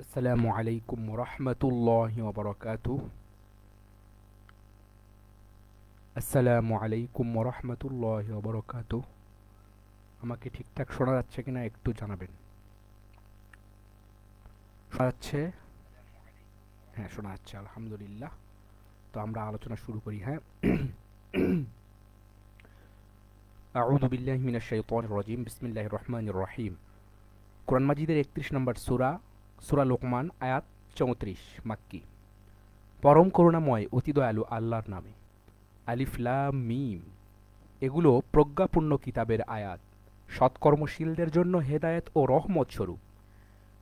আসসালামু আলাইকুম রহমতুল্লাহ ওবরাকাতু আসসালামু আলাইকুম রহমতুল্লাহ ওবরাকাতু আমাকে ঠিকঠাক শোনা যাচ্ছে কিনা একটু জানাবেন। শোনা যাচ্ছে? হ্যাঁ শোনা যাচ্ছে, আলহামদুলিল্লাহ। তো আমরা আলোচনা শুরু করি হ্যাঁ? আউযু বিল্লাহি মিনাশ শাইতানির রাজিম, বিসমিল্লাহির রহমানির রহিম। কোরআন মাজিদের একত্রিশ নম্বর সূরা সূরা লোকমান, আয়াত চৌত্রিশ, মাক্কি। পরম করুণাময়, অতি দয়ালু আল্লাহর নামে। আলিফলাম মিম। এগুলো প্রজ্ঞাপূর্ণ কিতাবের আয়াত। সৎকর্মশীলদের জন্য হেদায়েত ও রহমত স্বরূপ।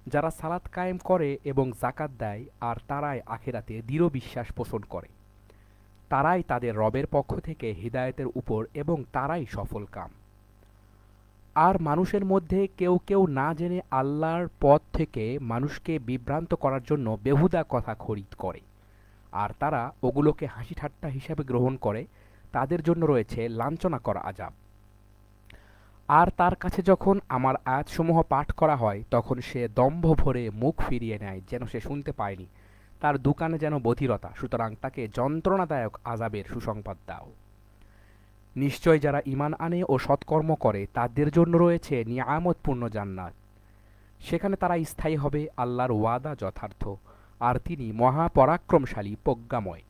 যারা সালাত কায়েম করে এবং জাকাত দেয়, আর তারাই আখেরাতে দৃঢ় বিশ্বাস পোষণ করে। তারাই তাদের রবের পক্ষ থেকে হৃদায়তের উপর এবং তারাই সফল কাম। আর মানুষের মধ্যে কেউ কেউ না জেনে আল্লাহর পথ থেকে মানুষকে বিভ্রান্ত করার জন্য বেহুদা কথা খরিদ করে। আর তারা ওগুলোকে হাসি ঠাট্টা হিসাবে গ্রহণ করে, তাদের জন্য রয়েছে লাঞ্ছনা করা আজাব। আর তার কাছে যখন আমার আয়াতসমূহ পাঠ করা হয়, তখন সে দম্ভ ভরে মুখ ফিরিয়ে নেয়, যেন সে শুনতে পায়নি। তার দোকানে যেন বধিরতা, সুতরাং তাকে যন্ত্রণাদায়ক আজাবের সুসংবাদ দাও। নিশ্চয় যারা ইমান আনে ও সৎকর্ম করে, তাদের জন্য রয়েছে নিয়ামতপূর্ণ জান্নাত। সেখানে তারা স্থায়ী হবে, আল্লাহর ওয়াদা যথার্থ, আর তিনি মহাপরাক্রমশালী, প্রজ্ঞাময়।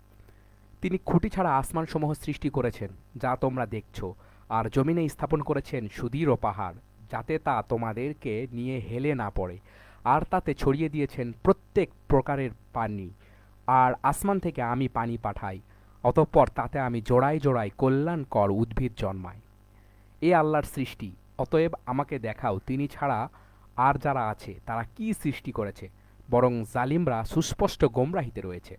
তিনি খুঁটি ছাড়া আসমানসমূহ সৃষ্টি করেছেন, যা তোমরা দেখছ, আর জমিনে স্থাপন করেছেন সুদীর ও পাহাড়, যাতে তা তোমাদেরকে নিয়ে হেলে না পড়ে আর তাতে ছড়িয়ে দিয়েছেন প্রত্যেক প্রকারের পানি। আর আসমান থেকে আমি পানি পাঠাই, অতঃপর তাতে আমি জোড়ায় জোড়ায় কল্যাণকর উদ্ভিদ জন্মাই এ আল্লাহর সৃষ্টি, অতএব আমাকে দেখাও তিনি ছাড়া আর যারা আছে, তারা কি সৃষ্টি করেছে, বরং জালিমরা সুস্পষ্ট গোমরাহিতে রয়েছে।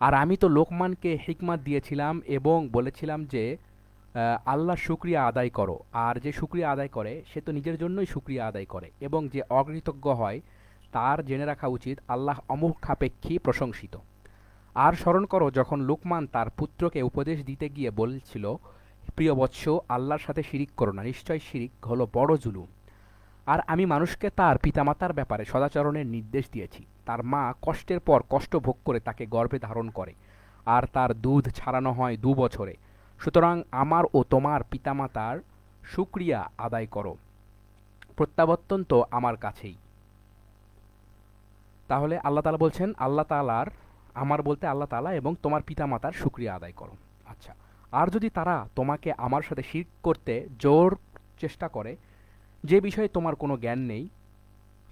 আর আমি তো লোকমানকে হিকমাত দিয়েছিলাম এবং বলেছিলাম যে আল্লাহ শুক্রিয়া আদায় করো। আর যে শুক্রিয়া আদায় করে, সে তো নিজের জন্যই শুক্রিয়া আদায় করে। এবং যে অকৃতজ্ঞ হয়, তার জেনে রাখা উচিত, আল্লাহ অমুখাপেক্ষী প্রশংসিত। আর স্মরণ করো, যখন লুকমান তার পুত্রকে উপদেশ দিতে গিয়ে বলছিল, প্রিয় বৎস, আল্লাহর সাথে শিরিক করো না, নিশ্চয় শিরিক হলো বড় জুলুম। আর আমি মানুষকে তার পিতামাতার ব্যাপারে সদাচরণের নির্দেশ দিয়েছি। তার মা কষ্টের পর কষ্ট ভোগ করে তাকে গর্ভে ধারণ করে। আর তার দুধ ছাড়ানো হয় দু বছরে। সুতরাং আমার ও তোমার পিতামাতার সুক্রিয়া আদায় করো। প্রত্যাবর্তন তো আমার কাছেই। তাহলে আল্লাহ তালা বলছেন, আল্লাহ তালার আমার বলতে আল্লাহ তালা এবং তোমার পিতামাতার সুক্রিয়া আদায় করো। আচ্ছা আর যদি তারা তোমাকে আমার সাথে শির করতে জোর চেষ্টা করে, যে বিষয়ে তোমার কোনো জ্ঞান নেই,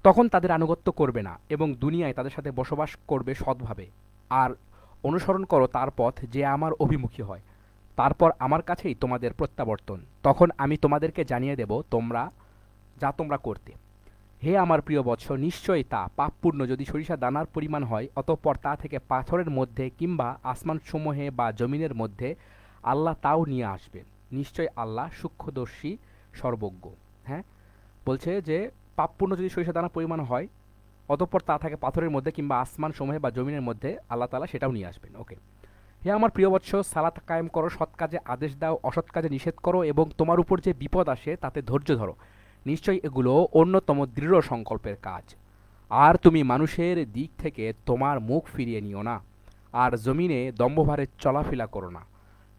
তখন তাদের আনুগত্য করবে না এবং দুনিয়ায় তাদের সাথে বসবাস করবে সৎভাবে। আর অনুসরণ করো তার পথ যে আমার অভিমুখী হয়। তারপর আমার কাছেই তোমাদের প্রত্যাবর্তন। তখন আমি তোমাদেরকে জানিয়ে দেব তোমরা, যা তোমরা করতে। হে আমার প্রিয় বৎস, নিশ্চয়ই তা পাপপূর্ণ যদি সরিষা দানার পরিমাণ হয়, অতঃপর তা থেকে পাথরের মধ্যে কিংবা আসমানসমূহে বা জমিনের মধ্যে আল্লাহ তাও নিয়ে আসবেন। নিশ্চয় আল্লাহ সূক্ষ্মদর্শী, সর্বজ্ঞ। হ্যাঁ? বলছে যে, পাপপূর্ণ যদি সরিষা দানার পরিমাণ হয়, অতঃপর তা থাকে পাথরের মধ্যে কিংবা আসমান সমূহে বা জমিনের মধ্যে আল্লাহ তালা সেটাও নিয়ে আসবেন। ওকে। হে আমার প্রিয় বৎস, সালাত কায়েম করো, সৎ কাজে আদেশ দাও, অসৎ কাজে নিষেধ করো এবং তোমার উপর যে বিপদ আসে তাতে ধৈর্য ধরো। নিশ্চয়ই এগুলো অন্যতম দৃঢ় সংকল্পের কাজ। আর তুমি মানুষের দিক থেকে তোমার মুখ ফিরিয়ে নিও না, আর জমিনে দম্ভভারে চলাফেরা করো না।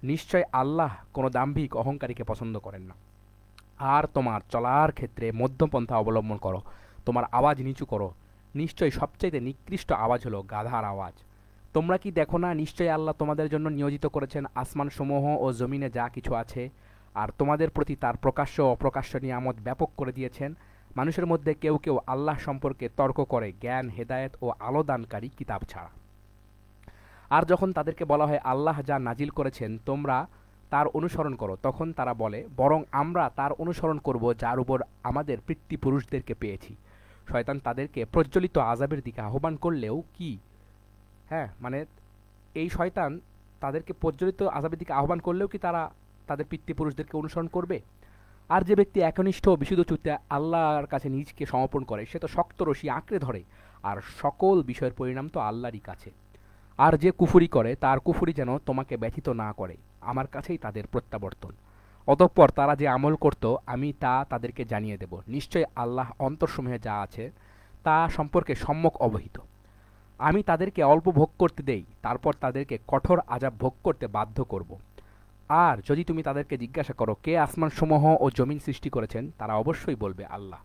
নিশ্চয় আল্লাহ কোনো দাম্ভিক অহংকারীকে পছন্দ করেন না। আর তোমার চলার ক্ষেত্রে মধ্যপন্থা অবলম্বন করো, তোমার আওয়াজ নিচু করো। নিশ্চয়ই সবচাইতে নিকৃষ্ট আওয়াজ হলো গাধার আওয়াজ। তোমরা কি দেখো না, নিশ্চয়ই আল্লাহ তোমাদের জন্য নিয়োজিত করেছেন আসমান সমূহ ও জমিনে যা কিছু আছে, আর তোমাদের প্রতি তার প্রকাশ্য ও অপ্রকাশ্য নিয়ামত ব্যাপক করে দিয়েছেন। মানুষের মধ্যে কেউ কেউ আল্লাহ সম্পর্কে তর্ক করে, জ্ঞান, হেদায়েত ও আলোদানকারী কিতাব ছাড়া। আর যখন তাদেরকে বলা হয়, আল্লাহ যা নাজিল করেছেন, তোমরা তার অনুসরণ করো, তখন তারা বলে, বরং আমরা তার অনুসরণ করব, যার উপর আমাদের পিতৃপুরুষদেরকে পেয়েছি। শয়তান তাদেরকে প্রজ্বলিত আজাবের দিকে আহ্বান করলেও কি? হ্যাঁ মানে এই শয়তান তাদেরকে প্রজ্বলিত আজাবের দিকে আহ্বান করলেও কি তারা তাদের পিতৃপুরুষদেরকে অনুসরণ করবে? আর যে ব্যক্তি একনিষ্ঠ বিশুদ্ধ চুক্তি আল্লাহর কাছে নিজকে সমর্পণ করে, সে তো শক্ত রশি আঁকড়ে ধরে, আর সকল বিষয়ের পরিণাম তো আল্লাহরই কাছে। আর যে কুফুরি করে, তার কুফুরি যেন তোমাকে ব্যথিত না করে, আমার কাছেই তাদের প্রত্যাবর্তন। অতঃপর তারা যে আমল করত, আমি তা তাদেরকে জানিয়ে দেব। নিশ্চয় আল্লাহ অন্তরসমূহে যা আছে, তা সম্পর্কে সম্যক অবহিত। আমি তাদেরকে অল্প ভোগ করতে দেই, তারপর তাদেরকে কঠোর আজাব ভোগ করতে বাধ্য করব। আর যদি তুমি তাদেরকে জিজ্ঞাসা করো, কে আসমানসমূহ ও জমিন সৃষ্টি করেছেন, তারা অবশ্যই বলবে আল্লাহ।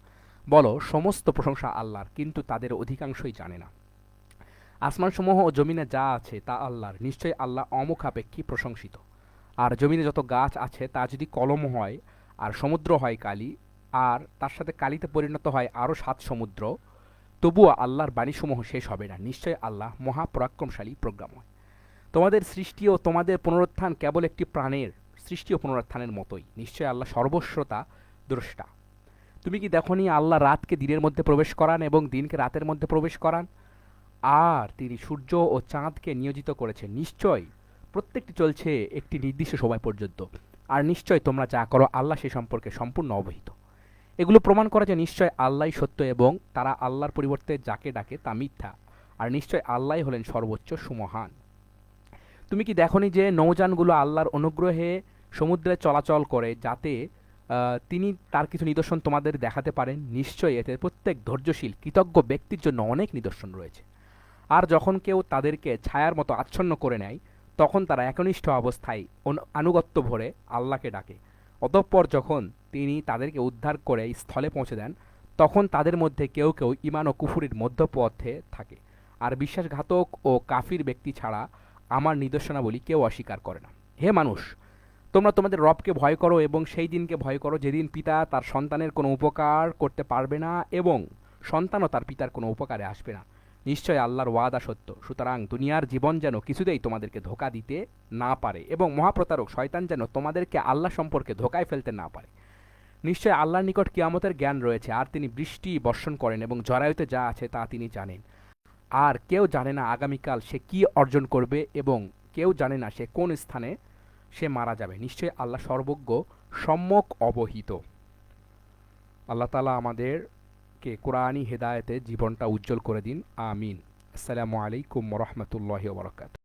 বলো, সমস্ত প্রশংসা আল্লাহর, কিন্তু তাদের অধিকাংশই জানে না। আসমানসমূহ ও জমিনে যা আছে তা আল্লাহর নিশ্চয়ই আল্লাহ অমুখাপেক্ষী প্রশংসিত। আর জমিনে যত গাছ আছে, তা যদি কলম হয় আর সমুদ্র হয় কালি, আর তার সাথে কালিতে পরিণত হয় আরও সাত সমুদ্র তবুও আল্লাহর বাণীসমূহ শেষ হবে না। নিশ্চয় আল্লাহ মহাপরাক্রমশালী প্রজ্ঞাময়। তোমাদের সৃষ্টি ও তোমাদের পুনরুত্থান কেবল একটি প্রাণের, সৃষ্টি ও পুনরুত্থানের মতোই। নিশ্চয় আল্লাহ সর্বশ্রোতা দ্রষ্টা। তুমি কি দেখনি আল্লাহ রাতকে দিনের মধ্যে প্রবেশ করান এবং দিনকে রাতের মধ্যে প্রবেশ করান? আর তিনি সূর্য ও চাঁদকে নিয়োজিত করেছেন। নিশ্চয় প্রত্যেকটি চলছে একটি নির্দিষ্ট সময় পর্যন্ত। আর নিশ্চয় তোমরা যা করো, আল্লাহ সে সম্পর্কে সম্পূর্ণ অবহিত। এগুলো প্রমাণ করে যে নিশ্চয় আল্লাহই সত্য এবং তারা আল্লাহর পরিবর্তে যাকে ডাকে তা মিথ্যা। আর নিশ্চয় আল্লাহ হলেন সর্বোচ্চ সুমহান। তুমি কি দেখনি যে নৌযানগুলো আল্লাহর অনুগ্রহে সমুদ্রে চলাচল করে যাতে তিনি তার কিছু নিদর্শন তোমাদের দেখাতে পারেন? নিশ্চয়ই এতে প্রত্যেক ধৈর্যশীল, কৃতজ্ঞ ব্যক্তির জন্য অনেক নিদর্শন রয়েছে। আর যখন কেউ তাদেরকে ছায়ার মতো আচ্ছন্ন করে নেয়, তখন তারা একনিষ্ঠ অবস্থায় আনুগত্য ভরে আল্লাহকে ডাকে। অতঃপর যখন তিনি তাদেরকে উদ্ধার করে স্থলে পৌঁছে দেন, তখন তাদের মধ্যে কেউ কেউ ইমান ও কুফুরির মধ্যপথে থাকে। আর বিশ্বাসঘাতক ও কাফির ব্যক্তি ছাড়া আমার নিদর্শনাবলী কেউ অস্বীকার করে না। হে মানুষ, তোমরা তোমাদের রবকে ভয় করো এবং সেই দিনকে ভয় করো যেদিন পিতা তার সন্তানের কোনো উপকার করতে পারবে না এবং সন্তানও তার পিতার কোনো উপকারে আসবে না। নিশ্চয় আল্লাহর ওয়াদা সত্য। সুতরাং দুনিয়ার জীবন যেন কিছুতেই তোমাদেরকে ধোকা দিতে না পারে এবং মহাপ্রতারক শয়তান যেন তোমাদেরকে আল্লাহ সম্পর্কে ধোকায় ফেলতে না পারে। নিশ্চয় আল্লাহর নিকট কিয়ামতের জ্ঞান রয়েছে, আর তিনি বৃষ্টি বর্ষণ করেন এবং জরায়ুতে যা আছে তা তিনি জানেন। আর কেউ জানে না আগামীকাল সে কি অর্জন করবে এবং কেউ জানে না সে কোন স্থানে সে মারা যাবে। নিশ্চয়ই আল্লাহ সর্বজ্ঞ, সম্যক, অবহিত। আল্লাহ তালা আমাদেরকে কোরআনী হেদায়েতে জীবনটা উজ্জ্বল করে দিন। আমিন। আসসালামু আলাইকুম রহমতুল্লাহ বরকাত